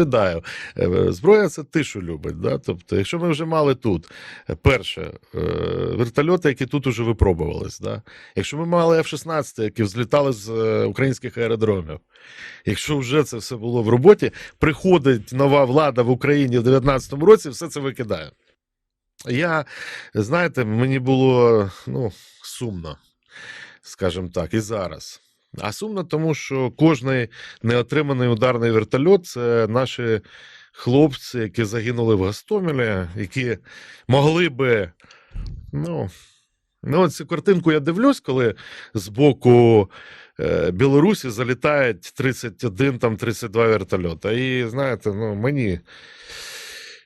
Відповідаю, Е, зброя це тишу любить. Да? Тобто, якщо ми вже мали тут, е, перше, е, вертольоти, які тут уже випробувались, да? якщо ми мали F-16, які взлітали з українських аеродромів, якщо вже це все було в роботі, приходить нова влада в Україні в 2019 році, все це викидає. Я, знаєте, мені було ну, сумно, скажімо так, і зараз. А сумно, тому що кожний неотриманий ударний вертольот це наші хлопці, які загинули в Гастомелі, які могли би. Ну, ну цю картинку я дивлюсь, коли з боку е, Білорусі залітають 31, там 32 вертольота. І знаєте, ну мені,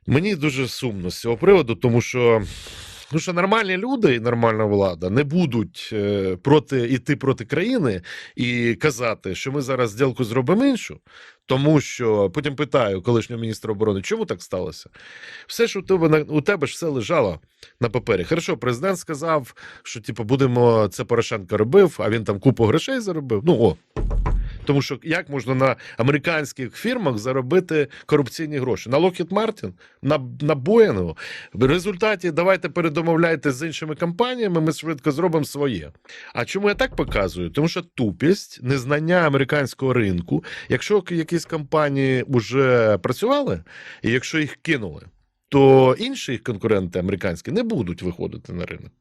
мені дуже сумно з цього приводу, тому що. Ну, що нормальні люди і нормальна влада не будуть е, проти іти проти країни і казати, що ми зараз зділку зробимо іншу, тому що потім питаю колишнього міністра оборони, чому так сталося? Все ж у тебе на- у тебе ж все лежало на папері. Хорошо, президент сказав, що типу, будемо це Порошенко робив, а він там купу грошей заробив. Ну о. Тому що як можна на американських фірмах заробити корупційні гроші? На Lockheed Martin, на, на Boeing. В результаті давайте передомовляйте з іншими компаніями, ми швидко зробимо своє. А чому я так показую? Тому що тупість, незнання американського ринку. Якщо якісь компанії вже працювали, і якщо їх кинули, то інші конкуренти американські не будуть виходити на ринок.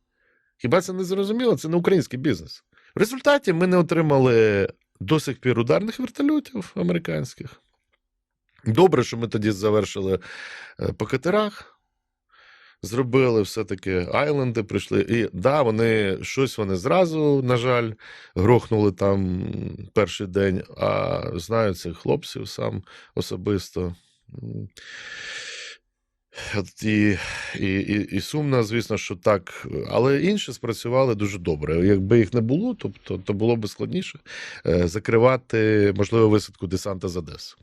Хіба це не зрозуміло? Це не український бізнес. В результаті ми не отримали до сих пір ударних вертольотів американських. Добре, що ми тоді завершили е, по катерах. Зробили все-таки айленди, прийшли. І да, вони щось вони зразу, на жаль, грохнули там перший день, а знаю цих хлопців сам особисто. І, і, і, і сумно, звісно, що так. Але інші спрацювали дуже добре. Якби їх не було, то, то, то було б складніше е, закривати можливо висадку десанта з Одеси.